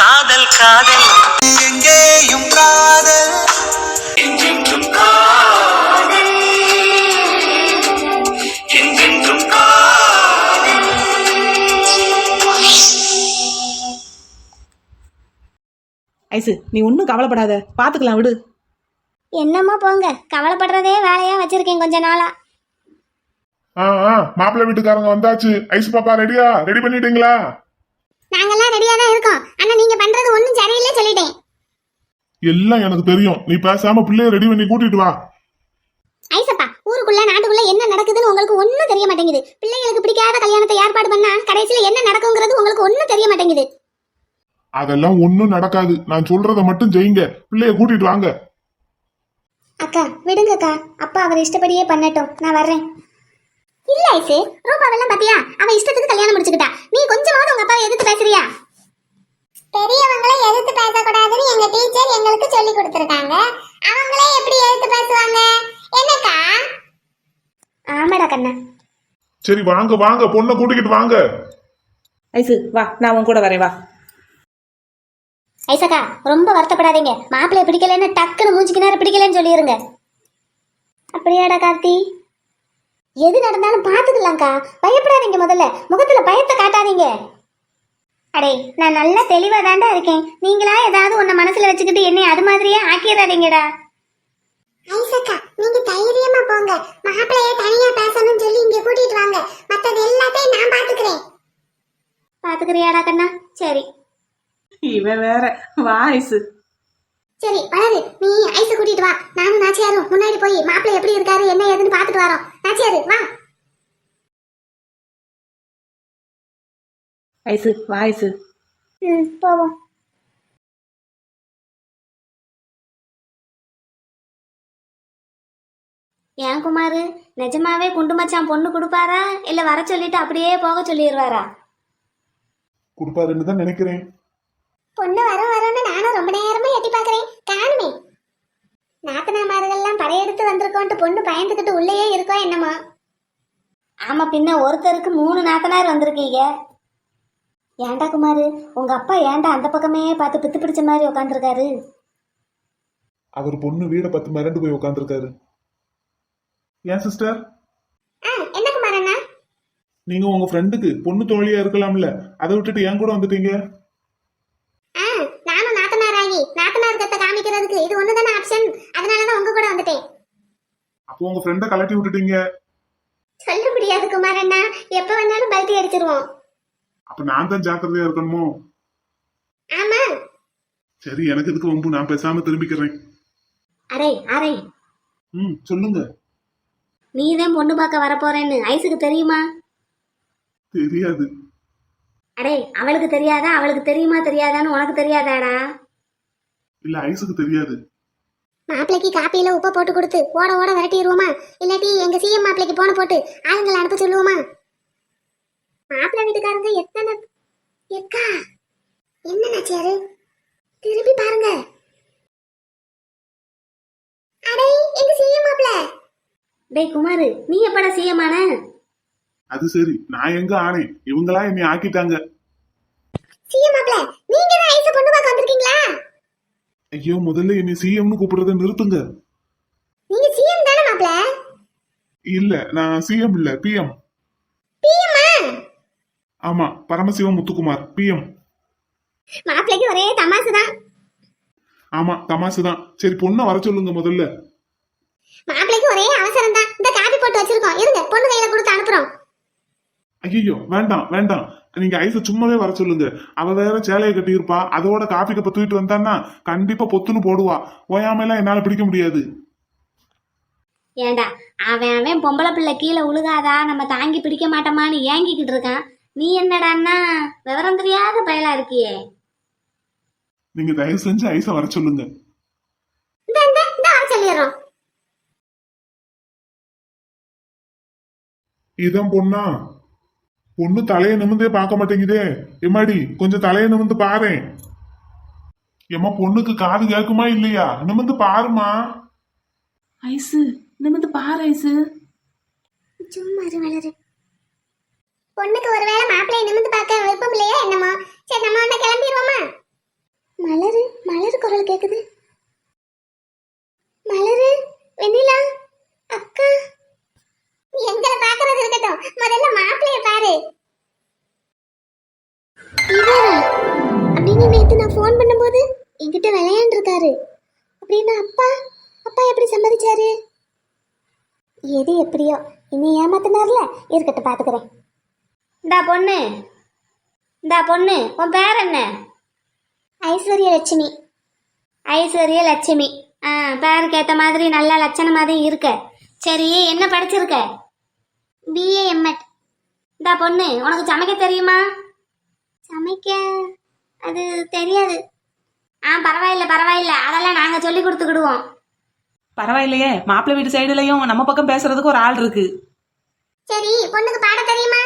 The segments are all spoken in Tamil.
காதல் காதல். எங்கேயும் காதல். காதல். காதல். ஐசு நீ ஒன்றும் கவலைப்படாத. பார்த்துக்கலாம் விடு. என்னம்மா போங்க? கவலைப்படுறதே வேலையா வச்சிருக்கேன் கொஞ்ச நாளா. ஆ ஆ மாப்பிள்ளை வீட்டுக்காரங்க வந்தாச்சு. ஐஸ் பாப்பா ரெடியா ரெடி பண்ணிட்டீங்களா? நாங்கெல்லாம் ரெடியா தான் இருக்கோம். ஆனா நீங்க பண்றது ஒண்ணும் சரியில்லை சொல்லிட்டேன். எல்லாம் எனக்கு தெரியும். நீ பேசாம பிள்ளைய ரெடி பண்ணி கூட்டிட்டு வா. ஐசப்பா ஊருக்குள்ள நாட்டுக்குள்ள என்ன நடக்குதுன்னு உங்களுக்கு ஒண்ணும் தெரிய மாட்டேங்குது. பிள்ளைங்களுக்கு பிடிக்காத கல்யாணத்தை ஏற்பாடு பண்ணா கடைசியில என்ன நடக்குங்கிறது உங்களுக்கு ஒண்ணும் தெரிய மாட்டேங்குது. அதெல்லாம் ஒண்ணும் நடக்காது. நான் சொல்றத மட்டும் செய்யுங்க. பிள்ளைய கூட்டிட்டு வாங்க. அக்கா விடுங்கக்கா. அப்பா அவர் இஷ்டப்படியே பண்ணட்டும். நான் வர்றேன். இல்ல ஐசு ரூபாவெல்லாம் பாத்தியா? அவ இஷ்டத்துக்கு கல்யாணம் முடிச்சுக்கிட்டா. நீ கொஞ்சமாவது உங்க அப்பாவை எதிர்த்து பேசுறியா? பெரியவங்களே எதிர்த்து பேசக்கூடாதுன்னு எங்க டீச்சர் எங்களுக்கு சொல்லி கொடுத்துருக்காங்க. அவங்களே எப்படி எதிர்த்து பேசுவாங்க? என்னக்கா? ஆமாடா கண்ணா. சரி வாங்க வாங்க பொண்ணை கூட்டிக்கிட்டு வாங்க. ஐசு வா நான் உன் கூட வரேன் வா. ஐசக்கா ரொம்ப வருத்தப்படாதீங்க. மாப்பிள்ளைய பிடிக்கலன்னு டக்குன்னு மூஞ்சிக்கு நேரம் பிடிக்கலன்னு சொல்லிருங்க. அப்படியாடா கார்த்தி? எது நடந்தாலும் பார்த்துக்கலாம்க்கா பயப்படாதீங்க முதல்ல. முகத்துல பயத்தை காட்டாதீங்க. அடே நான் நல்லா தெளிவா தாண்டா இருக்கேன். நீங்களா ஏதாவது உன்னை மனசுல வச்சுக்கிட்டு என்னை அது மாதிரியே ஆக்கிடாதீங்கடா ஐசக்கா நீங்க தைரியமா போங்க. மாப்பிள்ளைய தனியா பேசணும்னு சொல்லி இங்க கூட்டிட்டு வாங்க. மத்தது எல்லாத்தையும் நான் பாத்துக்கிறேன். பாத்துக்கிறியாடா கண்ணா? சரி. இவன் வேற வா ஐசு சரி வளரு. நீ ஐஸ கூட்டிட்டு வா. நானும் நாச்சியாரும் முன்னாடி போய் மாப்பிள்ளை எப்படி இருக்காரு என்ன ஏதுன்னு பார்த்துட்டு வரோம். நாச்சியாரு வா. ஐசு வா ஐசு ம் போவோம். ஏன் குமாரு? நிஜமாவே குண்டு மச்சான் பொண்ணு கொடுப்பாரா? இல்ல வர சொல்லிட்டு அப்படியே போக சொல்லிடுவாரா கொடுப்பாருன்னு தான் நினைக்கிறேன். பொண்ணு வர வரன்னு நானும் ரொம்ப நேரமா எட்டி பாக்குறேன் காணுமே. நாத்தனாமார்கள்லாம் படையெடுத்து வந்திருக்கோன்ட்டு பொண்ணு பயந்துக்கிட்டு உள்ளேயே இருக்கோ என்னமோ. ஆமா பின்ன ஒருத்தருக்கு மூணு நாத்தனார் வந்திருக்கீங்க. ஏன்டா குமாரு உங்க அப்பா ஏன்டா அந்த பக்கமே பார்த்து பித்து பிடிச்ச மாதிரி உட்காந்துருக்காரு அவர் பொண்ணு வீட பத்து மிரண்டு போய் உட்காந்துருக்காரு ஏன் சிஸ்டர் என்ன குமார் அண்ணா? நீங்க உங்க ஃப்ரெண்டுக்கு பொண்ணு தோழியா இருக்கலாம்ல. அதை விட்டுட்டு ஏன் கூட வந்துட்டீங்க ஆ நானும் நாத்தனார் ஆகி நாத்தனார் காமிக்கிறதுக்கு இது ஒண்ணுதானே ஆப்ஷன் அதனாலதான் உங்க கூட வந்துட்டேன். அப்போ உங்க ஃப்ரெண்டை கலட்டி விட்டுட்டீங்க. சொல்ல முடியாது குமார் அண்ணா எப்ப வேணாலும் பல்ட்டி அடிச்சிருவோம். அப்ப நான் தான் ஜாக்கிரதையா இருக்கணுமோ? ஆமா. சரி எனக்கு எதுக்கு வம்பு? நான் பேசாம திரும்பிக்கிறேன். அடே அடே ம் சொல்லுங்க. நீ தான் பொண்ணு பார்க்க வரப்போறேன்னு. ஐஸுக்கு தெரியுமா? தெரியாது. அடே அவளுக்கு தெரியாதா? அவளுக்கு தெரியுமா? தெரியாதான்னு உனக்கு தெரியாதாடா? இல்ல ஐஸுக்கு தெரியாது. மாப்பிளைக்கு காப்பியில உப்பை போட்டு கொடுத்து ஓட ஓட விரட்டிடுவோமா? இல்லாட்டி எங்க சிஎம் மாப்பிளைக்கு போன போட்டு ஆளுங்களை அனுப்ப சொல்லுவோமா? மாப்பிள்ளை வீட்டுக்காரங்க எத்தனை எக்கா என்ன நாச்சியாரு திருப்பி பாருங்க. அடே எங்க சிஎம் மாப்பிள டேய் குமாரு நீ எப்படா சிஎம் ஆன? அது சரி நான் எங்க ஆனேன்? இவங்களா என்னை ஆக்கிட்டாங்க. சிஎம் மாப்பிள நீங்க தான் ஐஸ் பொண்ணு பார்க்க வந்திருக்கீங்களா? ஐயோ முதல்ல என்னை சிஎம்னு கூப்பிடுறத நிறுத்துங்க. நீங்க சிஎம் தானே மாப்பிள? இல்ல நான் சிஎம் இல்ல பிஎம் பிஎம்மா ஆமா பரமசிவம் முத்துக்குமார் பிஎம் மாப்பிளைக்கு ஒரே தமாசு தான். ஆமா தமாசு தான். சரி பொண்ணை வர சொல்லுங்க முதல்ல. மாப்பிளைக்கு ஒரே அவசரம் தான். இந்த காப்பி போட்டு வச்சிருக்கோம். இருங்க பொண்ணு கையில கொடுத்து அனுப்புறோம். ஐயோ வேண்டாம் வேண்டாம். நீங்க ஐஸ சும்மாவே வர சொல்லுங்க. அவ வேற சேலையை கட்டியிருப்பா. அதோட காஃபி கப்ப தூக்கிட்டு வந்தான்னா கண்டிப்பா பொத்துன்னு போடுவா. ஓயாமையெல்லாம் என்னால பிடிக்க முடியாது. ஏண்டா அவன் அவன் பொம்பளை பிள்ளை கீழே உழுகாதா? நம்ம தாங்கி பிடிக்க மாட்டோமான்னு ஏங்கிக்கிட்டு இருக்கான். நீ என்னடான்னா விவரம் தெரியாத பயலா இருக்கியே. நீங்க தயவு செஞ்சு ஐஸ வர சொல்லுங்க. சொல்லிடுறோம். இதான் பொண்ணா? பொண்ணு தலைய நிமிந்தே பார்க்க மாட்டேங்குதே. எம்மாடி கொஞ்சம் தலைய நிமிந்து பாரேன். எம்மா பொண்ணுக்கு காது கேக்குமா இல்லையா? நிமிந்து பாருமா ஐசு நிமிந்து பாரு ஐசு. சும்மா இரு வளரு பொண்ணுக்கு ஒருவேளை மாப்பிள்ளைய நிமிந்து பார்க்க விருப்பம் இல்லையா என்னமோ? சரி நம்ம உடனே கிளம்பிடுவோமா? மலரு மலரு குரல் கேக்குது. மலரு வெண்ணிலா அக்கா. எங்களை பாக்குறது இருக்கட்டும். முதல்ல மாப்பிளைய பாரு. அப்படின்னு நேத்து நான் ஃபோன் பண்ணும்போது என்கிட்ட விளையாண்டுருக்காரு. அப்படின்னா அப்பா அப்பா எப்படி சம்மதிச்சாரு? எது எப்படியோ இனி ஏமாத்தினார்ல? இருக்கட்டும் பாத்துக்கிறேன். இந்தா பொண்ணு. இந்தா பொண்ணு உன் பேர் என்ன? ஐஸ்வர்ய லட்சுமி. ஐஸ்வர்ய லட்சுமி. ஆ பேருக்கு ஏற்ற மாதிரி நல்ல லட்சணமாக இருக்க. சரி என்ன படிச்சிருக்க? பிஏ எம்எட் இந்தா பொண்ணு உனக்கு சமைக்க தெரியுமா? சமைக்க? அது தெரியாது. ஆ பரவாயில்ல பரவாயில்ல. அதெல்லாம் நாங்கள் சொல்லி கொடுத்துக்கிடுவோம். பரவாயில்லையே. மாப்பிள்ளை வீட்டு சைடுலயும் நம்ம பக்கம் பேசுறதுக்கு ஒரு ஆள் இருக்கு. சரி பொண்ணுக்கு பாட தெரியுமா?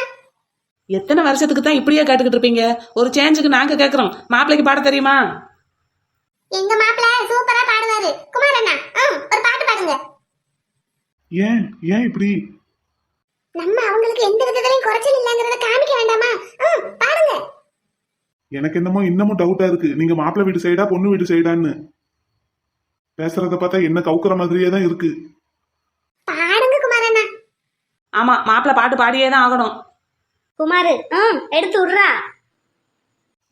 எத்தனை வருஷத்துக்கு தான் இப்படியே கேட்டுக்கிட்டு இருப்பீங்க? ஒரு சேஞ்சுக்கு நாங்க கேக்குறோம். மாப்பிள்ளைக்கு பாட தெரியுமா எங்க மாப்பிள்ள சூப்பரா பாடுவாரு குமார் அண்ணா ம், ஒரு பாட்டு பாடுங்க ஏன்? ஏன் இப்படி? நம்ம அவங்களுக்கு எந்த விதத்திலையும் குறைச்சல் இல்லைங்கிறத காமிக்க வேண்டாமா? ம், பாடுங்க எனக்கு என்னமோ இன்னமும் டவுட்டா இருக்கு. நீங்க மாப்பிள்ளை வீட்டு சைடா பொண்ணு வீட்டு சைடான்னு பேசுறத பார்த்தா என்ன கவுக்குற மாதிரியே தான் இருக்கு. பாடுங்க குமார் அண்ணா ஆமா மாப்பிள்ளை பாட்டு பாடியே தான் ஆகணும். குமாரு ம் எடுத்து விடுறா.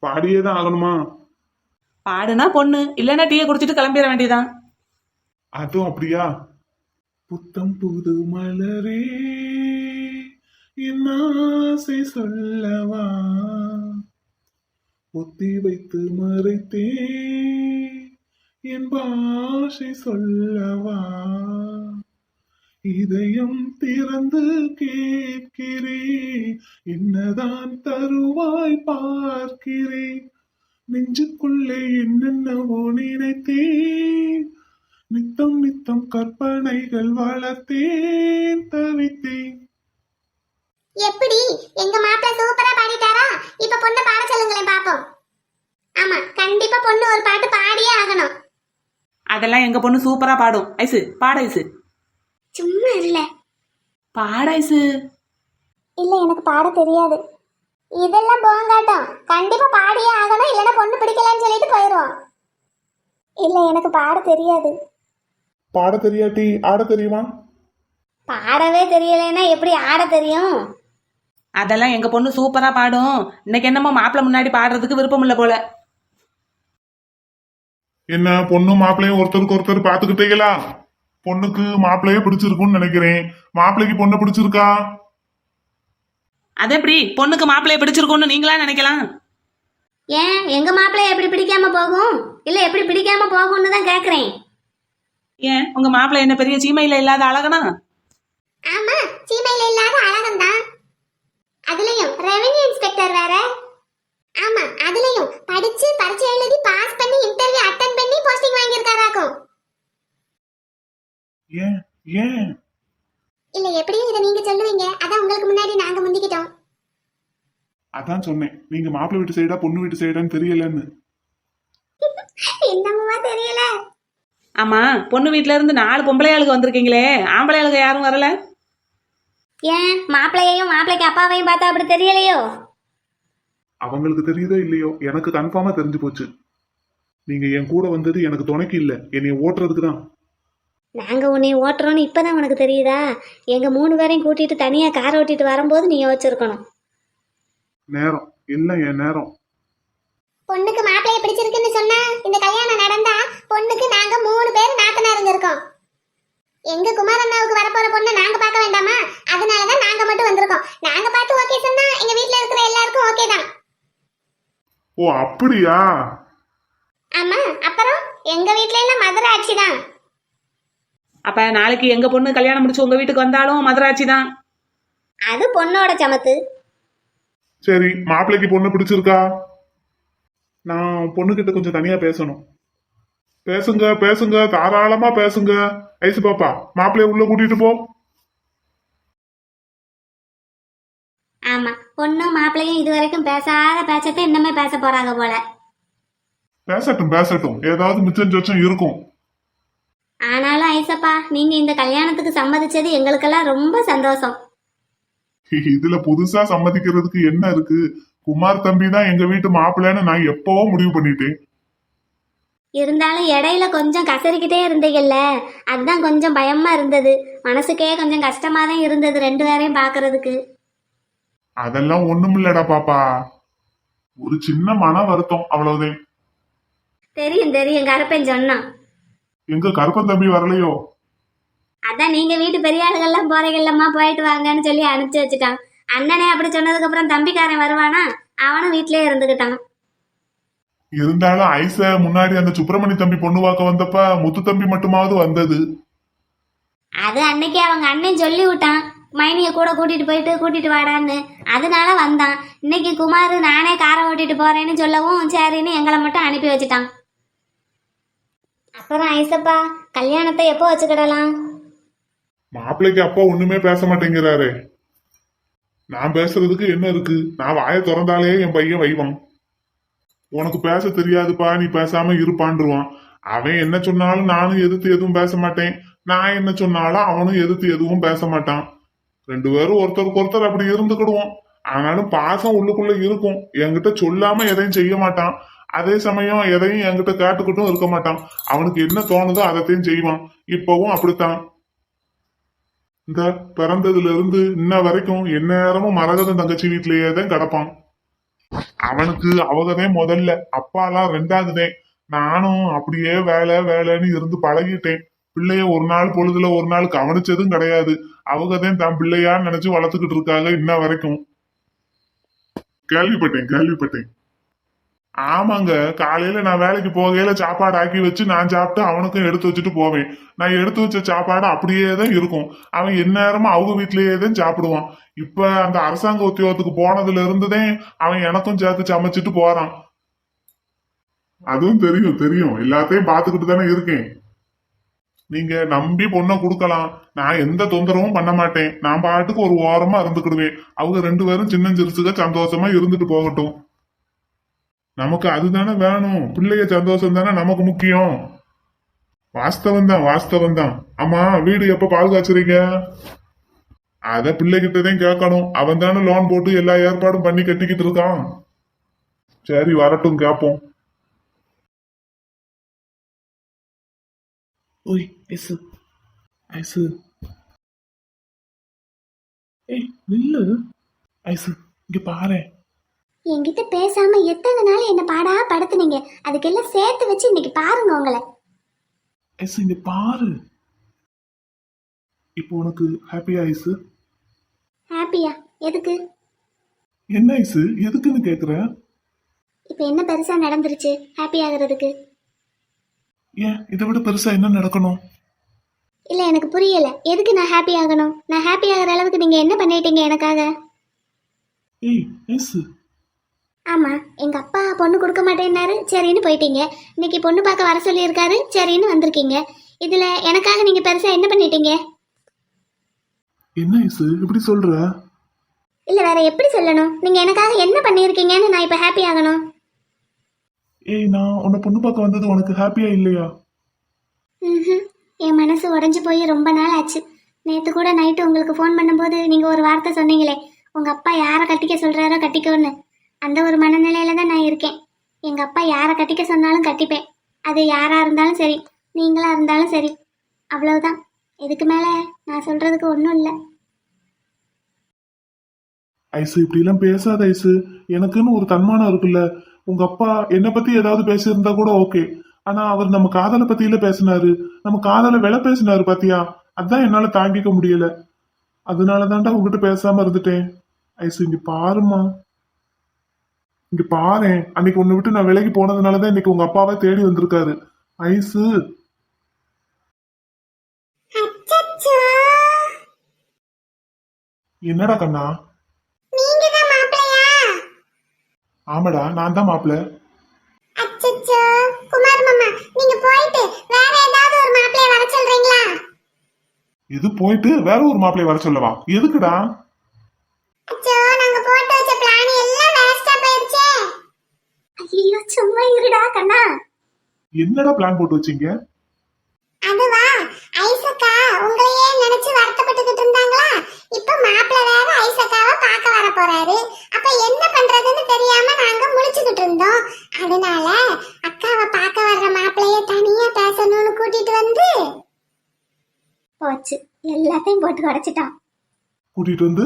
பாடியே தான் ஆகணுமா? பாடுனா பொண்ணு இல்லைன்னா டீயை குடிச்சிட்டு கிளம்பிட வேண்டியதான் அதுவும் அப்படியா? புத்தம் புது மலரே என் ஆசை சொல்லவா? ஒத்தி வைத்து மறைத்தே என் பாஷை சொல்லவா? இதயம் திறந்து கேட்கிறேன் என்னதான் தருவாய் பார்க்கிறேன். நெஞ்சுக்குள்ளே என்னென்னவோ நினைத்தேன் நித்தம் நித்தம் கற்பனைகள் வளர்த்தேன் தவித்தேன். எப்படி? எங்க மாப்பிள்ள சூப்பரா பாடிட்டாரா? இப்ப பொண்ணை பாட சொல்லுங்களேன் பாப்போம். ஆமா கண்டிப்பா பொண்ணு ஒரு பாட்டு பாடியே ஆகணும். அதெல்லாம் எங்க பொண்ணு சூப்பரா பாடும். ஐசு பாட ஐசு. சும்மா இல்ல. பாட ஐசு. இல்ல எனக்கு பாட தெரியாது. இதெல்லாம் போங்காட்டம். கண்டிப்பா பாடியே ஆகணும் இல்லைன்னா பொண்ணு பிடிக்கலன்னு சொல்லிட்டு போயிடுவோம் இல்ல எனக்கு பாட தெரியாது. பாட தெரியாட்டி ஆட தெரியுமா? பாடவே தெரியலைன்னா எப்படி ஆட தெரியும்? அதெல்லாம் எங்க பொண்ணு சூப்பரா பாடும். இன்னைக்கு என்னமோ மாப்பிள்ளை முன்னாடி பாடுறதுக்கு விருப்பம் இல்ல போல. என்ன பொண்ணு மாப்பிள்ளையும் ஒருத்தருக்கு ஒருத்தர் பாத்துக்கிட்டீங்களா? பொண்ணுக்கு மாப்பிள்ளையே பிடிச்சிருக்கும்னு நினைக்கிறேன். மாப்பிள்ளைக்கு பொண்ணை பிடிச்சிருக்கா? அது எப்படி? பொண்ணுக்கு மாப்பிள்ளைய பிடிச்சிருக்கும்னு நீங்களா நினைக்கலாம்? ஏன்? எங்க மாப்பிள்ளை எப்படி பிடிக்காம போகும்? இல்ல எப்படி பிடிக்காம போகும்னு தான் கேக்குறேன். ஏன்? உங்க மாப்பிள்ளை என்ன பெரிய சீமையில இல்லாத அழகனா? ஆமா சீமையில இல்லாத அழகம் தான் அதுலயும் ரெவென்யூ இன்ஸ்பெக்டர் வேற. ஆமா அதுலயும் படிச்சு பரீட்சை எழுதி பாஸ் பண்ணி இன்டர்வியூ அட்டன் பண்ணி போஸ்டிங் வாங்கியிருக்காராக்கும். ஏன்? ஏன்? இல்ல எப்படியும் இதை நீங்க சொல்லுவீங்க. அதான் உங்களுக்கு முன்னாடி நாங்க முந்திக்கிட்டோம். அதான் சொன்னேன். நீங்க மாப்பிள்ளை வீட்டு சைடா பொண்ணு வீட்டு சைடான்னு தெரியலன்னு. என்னமுமா தெரியல? ஆமா பொண்ணு வீட்ல இருந்து நாலு பொம்பளை ஆளுங்க வந்திருக்கீங்களே. ஆம்பளை ஆளுங்க யாரும் வரல? ஏன்? மாப்பிள்ளையையும் மாப்பிள்ளைக்கு அப்பாவையும் பார்த்தா அப்படி தெரியலையோ? அவங்களுக்கு தெரியுதோ இல்லையோ? எனக்கு கன்ஃபார்மா தெரிஞ்சு போச்சு. நீங்க என் கூட வந்தது எனக்கு துணைக்கு இல்ல. என்னைய ஓட்டுறதுக்கு தான். நாங்க உன்னை ஓட்டுறோம்னு இப்பதான் உனக்கு தெரியுதா? எங்க மூணு பேரையும் கூட்டிட்டு தனியா கார் ஓட்டிட்டு வரும்போது நீ யோசிச்சிருக்கணும். நேரம். எல்லாம் என் நேரம். பொண்ணுக்கு மாப்பிளைய பிடிச்சிருக்குன்னு சொன்னா இந்த கல்யாணம் நடந்தா பொண்ணுக்கு நாங்க மூணு பேர் நாத்தனாருங்க இருக்கோம். எங்க குமார் அண்ணாவுக்கு வரப்போற பொண்ணை நாங்க பார்க்க வேண்டாமா? அதனாலதான் நாங்க மட்டும் வந்திருக்கோம். நாங்க பார்த்து ஓகே சொன்னா எங்க வீட்ல இருக்கிற எல்லாருக்கும் ஓகே தான். ஓ அப்படியா? ஆமா அப்புறம் எங்க வீட்ல எல்லாம் மதுரை ஆட்சி தான். அப்ப நாளைக்கு எங்க பொண்ணு கல்யாணம் முடிச்சு உங்க வீட்டுக்கு வந்தாலும் மதுராட்சி தான். அது பொண்ணோட சமத்து. சரி மாப்பிள்ளைக்கு பொண்ணு பிடிச்சிருக்கா? நான் பொண்ணுகிட்ட கொஞ்சம் தனியா பேசணும். பேசுங்க பேசுங்க தாராளமா பேசுங்க. ஐசு பாப்பா மாப்பிள்ளைய உள்ள கூட்டிட்டு போ. ஆமா பொண்ணும் மாப்பிள்ளையும் இது வரைக்கும் பேசாத பேச்சத்தை இன்னமே பேச போறாங்க போல. பேசட்டும் பேசட்டும். ஏதாவது மிச்சம் சொச்சம் இருக்கும். ஆனாலும் ஐசப்பா நீங்க இந்த கல்யாணத்துக்கு சம்மதிச்சது எங்களுக்கெல்லாம் ரொம்ப சந்தோஷம். இதுல புதுசா சம்மதிக்கிறதுக்கு என்ன இருக்கு? குமார் தம்பி தான் எங்க வீட்டு மாப்பிள்ளைன்னு நான் எப்பவோ முடிவு பண்ணிட்டேன். இருந்தாலும் இடையில கொஞ்சம் கசரிக்கிட்டே இருந்தீங்கல்ல? அதுதான் கொஞ்சம் பயமா இருந்தது. மனசுக்கே கொஞ்சம் கஷ்டமா தான் இருந்தது ரெண்டு பேரையும் பார்க்கறதுக்கு. அதெல்லாம் ஒண்ணுமில்லடா பாப்பா. ஒரு சின்ன மன வருத்தம் அவ்வளவுதான் தெரியும் தெரியும். கருப்பன் சொன்னான். எங்க கருப்பன் தம்பி வரலையோ? அதான் நீங்க வீட்டு பெரிய ஆளுகள்லாம் போறீங்கல்லம்மா போயிட்டு வாங்கன்னு சொல்லி அனுப்பிச்சு வச்சுட்டான். அண்ணனே அப்படி சொன்னதுக்கு அப்புறம் தம்பிக்காரன் வருவானா? அவனும் வீட்லயே இருந்துக்கிட்டான் இருந்தாலும் ஐச முன்னாடி அந்த சுப்பிரமணி தம்பி பொண்ணு பார்க்க வந்தப்ப முத்து தம்பி மட்டுமாவது வந்தது. அது அன்னைக்கு அவங்க அண்ணன் சொல்லி விட்டான் மைனிய கூட கூட்டிட்டு போயிட்டு கூட்டிட்டு வாடான்னு. அதனால வந்தான். இன்னைக்கு குமார் நானே காரை ஓட்டிட்டு போறேன்னு சொல்லவும் சரின்னு எங்களை மட்டும் அனுப்பி வச்சுட்டான். அப்புறம் ஐசப்பா கல்யாணத்தை எப்போ வச்சுக்கிடலாம்? மாப்பிள்ளைக்கு அப்பா ஒண்ணுமே பேச மாட்டேங்கிறாரு. நான் பேசுறதுக்கு என்ன இருக்கு? நான் வாயை திறந்தாலே என் பையன் வைவான். உனக்கு பேச தெரியாதுப்பா நீ பேசாம இருப்பான்ருவான். அவன் என்ன சொன்னாலும் நானும் எதிர்த்து எதுவும் பேச மாட்டேன். நான் என்ன சொன்னாலும் அவனும் எதிர்த்து எதுவும் பேச மாட்டான். ரெண்டு பேரும் ஒருத்தருக்கு ஒருத்தர் அப்படி இருந்துக்கிடுவோம். ஆனாலும் பாசம் உள்ளுக்குள்ள இருக்கும். என்கிட்ட சொல்லாம எதையும் செய்ய மாட்டான். அதே சமயம் எதையும் என்கிட்ட கேட்டுக்கிட்டும் இருக்க மாட்டான். அவனுக்கு என்ன தோணுதோ அதைத்தையும் செய்வான். இப்பவும் அப்படித்தான். இந்த பிறந்ததுல இருந்து இன்ன வரைக்கும் எந்நேரமும் மரகதம் தங்கச்சி வீட்டிலேயே தான் கிடப்பான். அவனுக்கு அவகதான் முதல்ல. அப்பாலாம் ரெண்டாவதுதான் நானும் அப்படியே வேலை வேலைன்னு இருந்து பழகிட்டேன். பிள்ளைய ஒரு நாள் பொழுதுல ஒரு நாள் கவனிச்சதும் கிடையாது. அவகதான் தான் பிள்ளையான்னு நினைச்சு வளர்த்துக்கிட்டு இருக்காங்க இன்ன வரைக்கும். கேள்விப்பட்டேன் கேள்விப்பட்டேன். ஆமாங்க காலையில நான் வேலைக்கு போகையில சாப்பாடு ஆக்கி வச்சு நான் சாப்பிட்டு அவனுக்கும் எடுத்து வச்சுட்டு போவேன். நான் எடுத்து வச்ச சாப்பாடு அப்படியே தான் இருக்கும். அவன் எந்நேரமும் அவங்க வீட்லயே தான் சாப்பிடுவான். இப்ப அந்த அரசாங்க உத்தியோகத்துக்கு போனதுல இருந்துதான் அவன் எனக்கும் சேர்த்து சமைச்சிட்டு போறான். அதுவும் தெரியும் தெரியும். எல்லாத்தையும் பாத்துக்கிட்டு தானே இருக்கேன். நீங்க நம்பி பொண்ணை கொடுக்கலாம். நான் எந்த தொந்தரவும் பண்ண மாட்டேன். நான் பாட்டுக்கு ஒரு ஓரமா இருந்துக்கிடுவேன். அவங்க ரெண்டு பேரும் சின்னஞ்சிறுசுக சந்தோஷமா இருந்துட்டு போகட்டும். நமக்கு அதுதானே வேணும். பிள்ளைய சந்தோஷம் தானே நமக்கு முக்கியம். வாஸ்தவம் தான் வாஸ்தவம் தான். ஆமா வீடு எப்ப பால் காய்ச்சறீங்க? அத பிள்ளைகிட்டதான் கேட்கணும். அவன் தானே லோன் போட்டு எல்லா ஏற்பாடும் பண்ணி கட்டிக்கிட்டு இருக்கான். சரி வரட்டும் கேப்போம். ஓய் ஐசு. ஐசு. ஏய் நில்லு. ஐசு இங்க பாரு என்கிட்ட பேசாம எத்தனை நாள் என்ன பாடா படுத்துனீங்க? அதுக்கெல்லாம் சேர்த்து வச்சு இன்னைக்கு பாருங்க உங்களை. ஐசு இங்க பாரு. இப்போ உனக்கு ஹாப்பியா ஐசு ஹாப்பியா எதுக்கு? என்ன ஐசு எதுக்குன்னு கேக்குற? இப்போ என்ன பெருசா நடந்துருச்சு? ஹாப்பி ஆகுறதுக்கு. ஏன்? இதை விட பெருசா என்ன நடக்கணும்? இல்ல எனக்கு புரியல. எதுக்கு நான் ஹாப்பி ஆகணும்? நான் ஹாப்பி ஆகுற அளவுக்கு நீங்க என்ன பண்ணிட்டீங்க எனக்காக? ஏய் ஐசு ஆமா எங்க அப்பா பொண்ணு கொடுக்க மாட்டேன்னாரு. சரின்னு போயிட்டீங்க. இன்னைக்கு பொண்ணு பார்க்க வர சொல்லியிருக்காரு. சரின்னு வந்திருக்கீங்க. இதுல எனக்காக நீங்க பெருசா என்ன பண்ணிட்டீங்க? என்ன ஐசு இப்படி சொல்ற? இல்ல வேற எப்படி சொல்லணும்? நீங்க எனக்காக என்ன பண்ணியிருக்கீங்கன்னு நான் இப்ப ஹாப்பி ஆகணும். ஏய் நான் உன்னை பொண்ணு பார்க்க வந்தது உனக்கு ஹாப்பியா இல்லையா? ம்ஹும். என் மனசு உடஞ்சி போய் ரொம்ப நாள் ஆச்சு. நேற்று கூட நைட்டு உங்களுக்கு ஃபோன் பண்ணும்போது நீங்கள் ஒரு வார்த்தை சொன்னீங்களே. உங்கள் அப்பா யாரை கட்டிக்க சொல்கிறாரோ கட்டிக்கோன்னு. அந்த ஒரு மனநிலையில தான் நான் இருக்கேன். எங்கள் அப்பா யாரை கட்டிக்க சொன்னாலும் கட்டிப்பேன். அது யாராக இருந்தாலும் சரி நீங்களாக இருந்தாலும் சரி. அவ்வளவுதான். இதுக்கு மேலே நான் சொல்கிறதுக்கு ஒன்றும் இல்லை. ஐசு இப்படிலாம் பேசாத ஐசு. எனக்குன்னு ஒரு தன்மானம் இருக்குல்ல. உங்க அப்பா என்னை பத்தி ஏதாவது பேசியிருந்தா கூட ஓகே. ஆனா அவர் நம்ம காதலை பத்தியில பேசினாரு. நம்ம காதலை விலை பேசினாரு பாத்தியா? அதான் என்னால தாங்கிக்க முடியல. அதனால தான்டா உங்ககிட்ட பேசாம இருந்துட்டேன். ஐசு இங்க பாருமா இங்க பாரேன் அன்னைக்கு உன்னை விட்டு நான் விலகி போனதுனாலதான் இன்னைக்கு உங்க அப்பாவை தேடி வந்திருக்காரு. ஐசு. என்னடா கண்ணா? தான் ஆமாடா நான் தான் மாப்பிள்ள இது போயிட்டு வேற ஒரு மாப்பிள்ளை வர சொல்லவா? எதுக்குடா அச்சோ நாங்க போட்டு வச்ச பிளான் எல்லாம் வேஸ்டா போயிருச்சே ஐயோ இருடா கண்ணா. என்னடா பிளான் போட்டு வச்சீங்க? அதுவா ஐசக்கா உங்களையே நினைச்சு வருத்தப்பட்டுக்கிட்டு இருந்தாங்களா? இப்ப மாப்பிள்ள வேற ஐசக்காவை பார்க்க வர போறாரு. அப்ப என்ன பண்றதுன்னு தெரியாம நாங்க முழிச்சுக்கிட்டு இருந்தோம். அதனால அக்காவை பார்க்க வர்ற மாப்பிளைய தனியா பேசணும்னு கூட்டிட்டு வந்து போச்சு. எல்லாத்தையும் போட்டு உடைச்சிட்டான். கூட்டிட்டு வந்து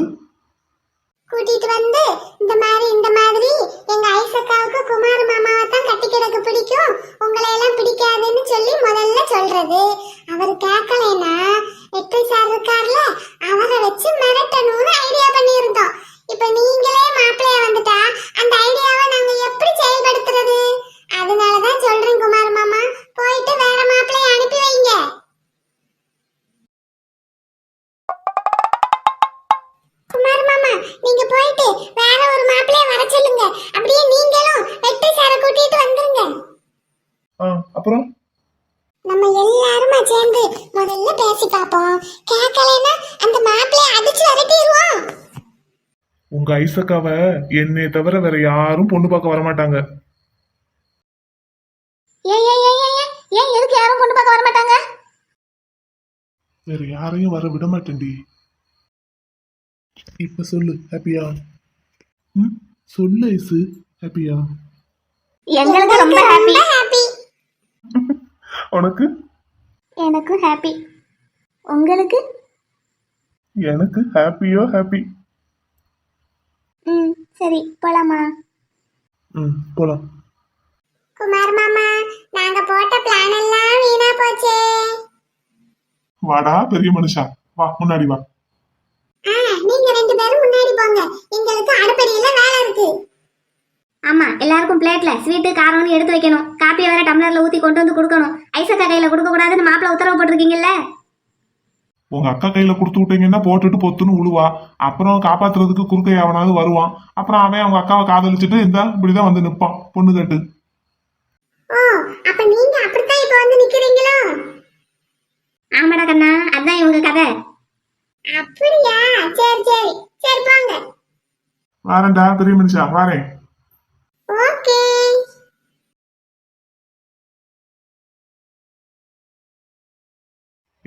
கூட்டிட்டு வந்து இந்த மாதிரி இந்த மாதிரி எங்க ஐசக்காவுக்கு குமார் மாமாவை தான் கட்டிக்கிறதுக்கு பிடிக்கும் உங்களை எல்லாம் பிடிக்காதுன்னு சொல்லி முதல்ல சொல்றது அவர் கேட்கலைன்னா எட்டு சார் இருக்கார்ல அவரை வச்சு மிரட்டணும்னு ஐடியா பண்ணியிருந்தோம் இப்ப நீங்களே மாப்பிள்ளைய வந்துட்டா அந்த ஐடியாவை நாங்க எப்படி செயல்படுத்துறது அதனாலதான் சொல்றேன் குமார் மாமா போயிட்டு வேற மாப்பிள்ளைய அனுப்பி வைங்க குமார் மாமா நீங்க போயிட்டு வேற ஒரு மாப்பிளைய வர சொல்லுங்க அப்படியே நீங்களும் வெட்டு சார கூட்டிட்டு வந்துருங்க ஆ அப்புறம் நம்ம எல்லாருமா சேர்ந்து முதல்ல பேசி பார்ப்போம் கேட்கலைன்னா அந்த மாப்பிளைய அடிச்சு விரட்டிடுவோம் ஐசக்காவ என்னை தவிர வேற யாரும் பொண்ணு பார்க்க வரமாட்டாங்க. ஏன் ஏன் ஏன் ஏன் ஏன் ஏன் எதுக்கு யாரும் பொண்ணு பார்க்க வர மாட்டாங்க வேற யாரையும் வர விட மாட்டேன்டி. இப்ப சொல்லு ஹாப்பியா? ம்? சொல்லு ஐசு ஹாப்பியா? எங்களுக்கு ரொம்ப ஹாப்பி ஹாப்பி உனக்கு? எனக்கும் ஹாப்பி உங்களுக்கு? எனக்கு ஹாப்பியோ ஹாப்பி ம் சரி போலாமா? ம் போலாம். குமார் மாமா நாங்க போட்ட பிளான் எல்லாம் வீணா போச்சே. வாடா பெரிய மனுஷா. வா முன்னாடி வா. ஆ நீங்க ரெண்டு பேரும் முன்னாடி போங்க. எங்களுக்கு அடுப்படியில வேலை இருக்கு. ஆமா எல்லாருக்கும் பிளேட்ல ஸ்வீட்டு காரம்னு எடுத்து வைக்கணும். காப்பியை வேற டம்ளர்ல ஊத்தி கொண்டு வந்து கொடுக்கணும். ஐசக்கா கையில கொடுக்க கூடாதுன்னு மாப்பிள்ள உத்தரவு போட்டிருக்கீங்கல்ல? உங்க அக்கா கையில கொடுத்து விட்டீங்கன்னா போட்டுட்டு பொத்துன்னு உழுவா. அப்புறம் காப்பாத்துறதுக்கு குறுக்கை அவனாவது வருவான். அப்புறம் அவன் அவங்க அக்காவை காதலிச்சுட்டு இந்த இப்படிதான் வந்து நிப்பான் பொண்ணு கட்டு. ஓ அப்ப நீங்க அப்படித்தான் இப்ப வந்து நிக்கிறீங்களோ? ஆமாடா கண்ணா அதான் இவங்க கதை. அப்படியா? சரி சரி. சரி போங்க வாரேன்டா பெரிய மனுஷா வாரேன். ஓகே.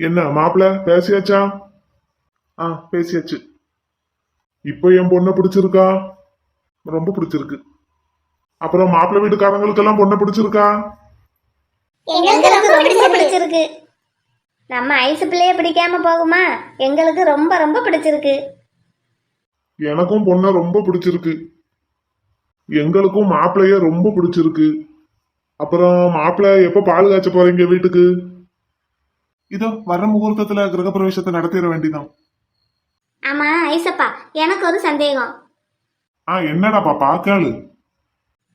என்ன மாப்பிள்ள பேசியாச்சா? ஆ பேசியாச்சு. இப்போ என் பொண்ணை பிடிச்சிருக்கா? ரொம்ப பிடிச்சிருக்கு. அப்புறம் மாப்பிள்ளை வீட்டுக்காரங்களுக்கெல்லாம் பொண்ணை பிடிச்சிருக்கா? எங்களுக்கு ரொம்ப பிடிச்சிருக்கு. நம்ம ஐஸ் பிள்ளைய பிடிக்காம போகுமா? எங்களுக்கு ரொம்ப ரொம்ப பிடிச்சிருக்கு. எனக்கும் பொண்ணை ரொம்ப பிடிச்சிருக்கு. எங்களுக்கும் மாப்பிள்ளைய ரொம்ப பிடிச்சிருக்கு. அப்புறம் மாப்பிள்ளை எப்போ பால் காய்ச்ச போறீங்க வீட்டுக்கு? இதோ வர முகூர்த்தத்துல கிரகப்பிரவேசத்தை நடத்திட வேண்டிதான் ஆமா ஐசப்பா எனக்கு ஒரு சந்தேகம் ஆ என்னடா பாப்பா கேளு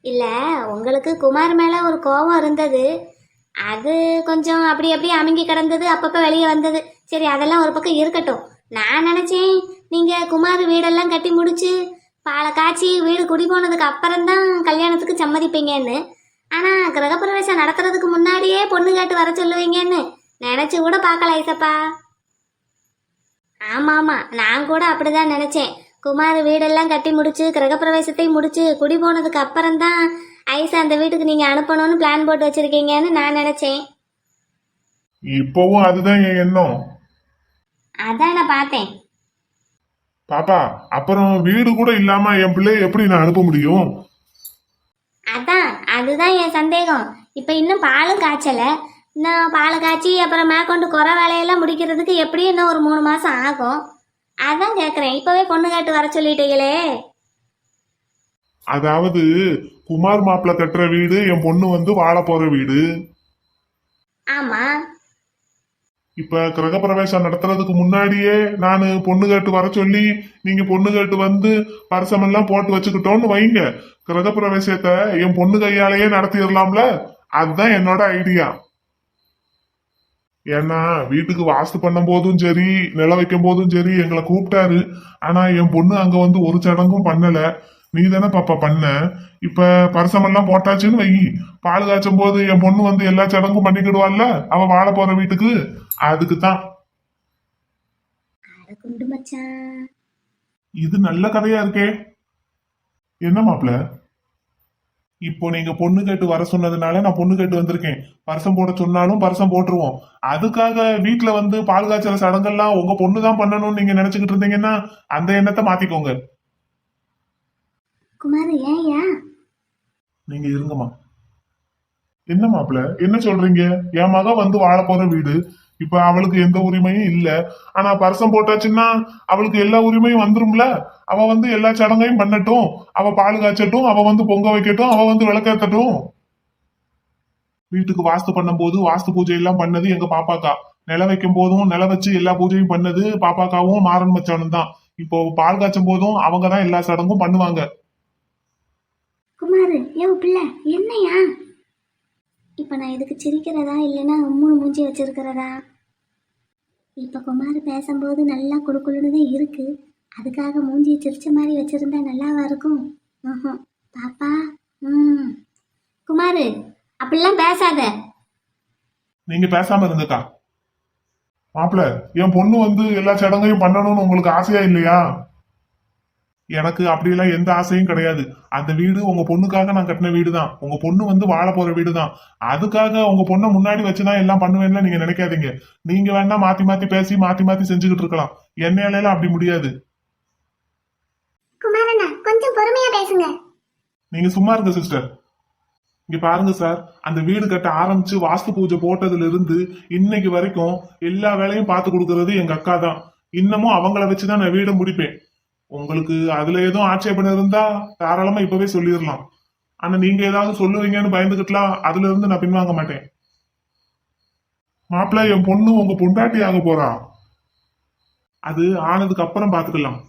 இல்ல உங்களுக்கு குமார் மேல ஒரு கோபம் இருந்தது அது கொஞ்சம் அப்படி அப்படி அமுங்கி கிடந்தது அப்பப்ப வெளியே வந்தது சரி அதெல்லாம் ஒரு பக்கம் இருக்கட்டும் நான் நினைச்சேன் நீங்க குமார் வீடெல்லாம் கட்டி முடிச்சு பாலை காய்ச்சி வீடு குடி போனதுக்கு அப்புறம்தான் கல்யாணத்துக்கு சம்மதிப்பீங்கன்னு ஆனா கிரகப்பிரவேசம் நடத்துறதுக்கு முன்னாடியே பொண்ணு கேட்டு வர சொல்லுவீங்கன்னு நினைச்சு கூட பார்க்கல ஐசப்பா. ஆமா ஆமா. நான் கூட அப்படிதான் நினைச்சேன். குமார் வீடெல்லாம் கட்டி முடிச்சு கிரகப்பிரவேசத்தை முடிச்சு குடி போனதுக்கு அப்புறம்தான் ஐசா அந்த வீட்டுக்கு நீங்க அனுப்பணும்னு பிளான் போட்டு வச்சிருக்கீங்கன்னு நான் நினைச்சேன். இப்பவும் அதுதான் என் எண்ணம். அதான் நான் பார்த்தேன். பாப்பா அப்புறம் வீடு கூட இல்லாம என் பிள்ளைய எப்படி நான் அனுப்ப முடியும்? அதான் அதுதான் என் சந்தேகம். இப்போ இன்னும் பாலும் காய்ச்சல. இன்னும் பால் காய்ச்சி அப்புறம் மேற்கொண்டு குறை வேலையெல்லாம் முடிக்கிறதுக்கு எப்படியும் இன்னும் ஒரு மூணு மாசம் ஆகும். அதான் கேட்குறேன் இப்போவே பொண்ணு காட்டு வர சொல்லிட்டீங்களே. அதாவது குமார் மாப்பிள்ளை கட்டுற வீடு என் பொண்ணு வந்து வாழ போற வீடு. ஆமா. இப்ப கிரகப்பிரவேசம் நடத்துறதுக்கு முன்னாடியே நான் பொண்ணு கேட்டு வர சொல்லி நீங்க பொண்ணு கேட்டு வந்து பரிசமெல்லாம் போட்டு வச்சுக்கிட்டோம்னு வைங்க. கிரகப்பிரவேசத்தை என் பொண்ணு கையாலேயே நடத்திடலாம்ல? அதுதான் என்னோட ஐடியா. ஏன்னா வீட்டுக்கு வாஸ்து பண்ணும் போதும் சரி நில வைக்கும் போதும் சரி எங்களை கூப்பிட்டாரு. ஆனா என் பொண்ணு அங்க வந்து ஒரு சடங்கும் பண்ணல. நீ தானே பாப்பா பண்ண. இப்ப பரிசமெல்லாம் போட்டாச்சுன்னு வை. பால் காய்ச்சும் போது என் பொண்ணு வந்து எல்லா சடங்கும் பண்ணிக்கிடுவாள்ல? அவ வாழ போற வீட்டுக்கு? அதுக்கு தான். இது நல்ல கதையா இருக்கே. என்ன மாப்ள இப்போ நீங்க பொண்ணு கேட்டு வர சொன்னதுனால நான் பொண்ணு கேட்டு வந்திருக்கேன். பரிசம் போட சொன்னாலும் பரிசம் போட்டுருவோம். அதுக்காக வீட்ல வந்து பால் காய்ச்சல் சடங்கெல்லாம் உங்க பொண்ணு தான் பண்ணணும்னு நீங்க நினைச்சுக்கிட்டு இருந்தீங்கன்னா அந்த எண்ணத்தை மாத்திக்கோங்க. குமார் ஏன் நீங்க இருங்கம்மா. என்ன மாப்பிள என்ன சொல்றீங்க? என் மக வந்து வாழ போற வீடு. இப்ப அவளுக்கு எந்த உரிமையும் இல்ல. ஆனா பரிசம் போட்டாச்சுன்னா அவளுக்கு எல்லா உரிமையும் வந்துரும்ல? அவ வந்து எல்லா சடங்கையும் பண்ணட்டும். அவ பால் காய்ச்சட்டும் அவ வந்து பொங்க வைக்கட்டும் அவ வந்து விளக்கேத்தட்டும். வீட்டுக்கு வாஸ்து பண்ணும்போது வாஸ்து பூஜை எல்லாம் பண்ணது எங்க பாப்பாக்கா. நில வைக்கும் போதும் நில வச்சு எல்லா பூஜையும் பண்ணது பாப்பாக்காவும் மாறன் மச்சானும் தான். இப்போ பால் காய்ச்சும் போதும் அவங்க தான் எல்லா சடங்கும் பண்ணுவாங்க. குமாரு பிள்ளை? என்னையா? இப்போ நான் இதுக்கு சிரிக்கிறதா இல்லைன்னா மூணு மூஞ்சி வச்சிருக்கிறதா? இப்போ குமார் பேசும்போது நல்லா குழுக்குழுன்னு தான் இருக்குது அதுக்காக மூஞ்சியை சிரிச்ச மாதிரி வச்சிருந்தா நல்லாவா இருக்கும்? ம்ஹும். பாப்பா. ம். குமார் அப்படிலாம் பேசாத. நீங்க பேசாம இருங்கக்கா மாப்பிள்ள என் பொண்ணு வந்து எல்லா சடங்கையும் பண்ணணும்னு உங்களுக்கு ஆசையா இல்லையா? எனக்கு அப்படியெல்லாம் எந்த ஆசையும் கிடையாது. அந்த வீடு உங்க பொண்ணுக்காக நான் கட்டின வீடு தான் உங்க பொண்ணு வந்து வாழ போற வீடு தான் அதுக்காக உங்க பொண்ணை முன்னாடி வச்சுதான் எல்லாம் பண்ணுவேன்ல நீங்க நினைக்காதீங்க. நீங்க வேணா மாத்தி மாத்தி பேசி மாத்தி மாத்தி செஞ்சுக்கிட்டு இருக்கலாம். என்னையால அப்படி முடியாது. கொஞ்சம் பொறுமையா பேசுங்க. நீங்க சும்மா இருங்க சிஸ்டர் இங்க பாருங்க சார் அந்த வீடு கட்ட ஆரம்பிச்சு வாஸ்து பூஜை போட்டதுல இருந்து இன்னைக்கு வரைக்கும் எல்லா வேலையும் பார்த்து கொடுக்கறது எங்க அக்கா தான் இன்னமும் அவங்கள வச்சுதான் நான் வீடை முடிப்பேன். உங்களுக்கு அதுல எதுவும் ஆட்சேபணம் இருந்தா தாராளமா இப்பவே சொல்லிடலாம். ஆனா நீங்க ஏதாவது சொல்லுவீங்கன்னு பயந்துகிட்டலாம் அதுல இருந்து நான் பின்வாங்க மாட்டேன். மாப்பிள்ள என் பொண்ணு உங்க பொண்டாட்டி ஆக போறா. அது ஆனதுக்கு அப்புறம் பாத்துக்கலாம்.